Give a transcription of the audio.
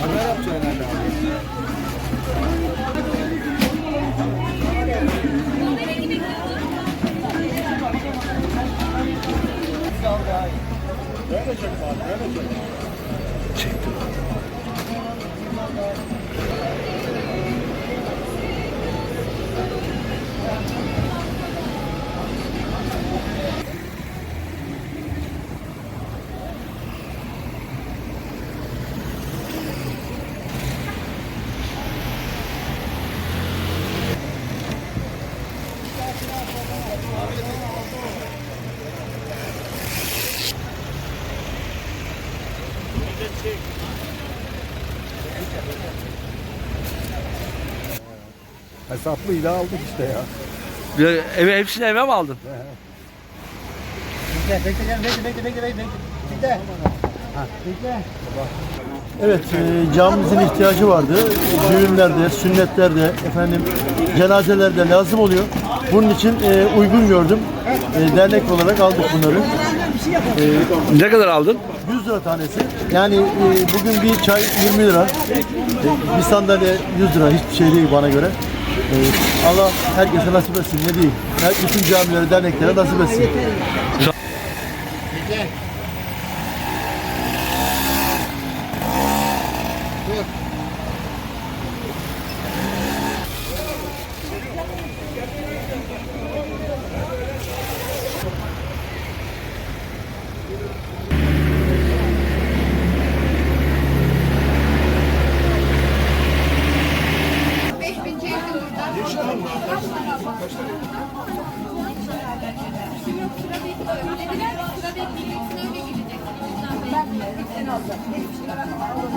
Haber yapacağım herhalde abi. Böyle çek abi, böyle çek. Çektim abi. Hesaplıyla aldık işte ya. Bir- Eve, hepsini eve mi aldın? Bekle, bekle, bekle, bekle, bekle, bekle, bekle. Ha, bekle. Evet, e, camimizin ihtiyacı vardı. Düğünlerde, sünnetlerde, efendim cenazelerde lazım oluyor. Bunun için e, uygun gördüm. E, dernek olarak aldık bunları. Ne kadar aldın? 100 lira tanesi. Yani e, bugün bir çay 20 lira. E, bir sandalye 100 lira. Hiçbir şey değil bana göre. E, Allah herkese nasip etsin. Ne diyeyim? Her, bütün camilere, derneklere nasip etsin. Sıra bekleyeceksin öyle gideceksin. Ben de.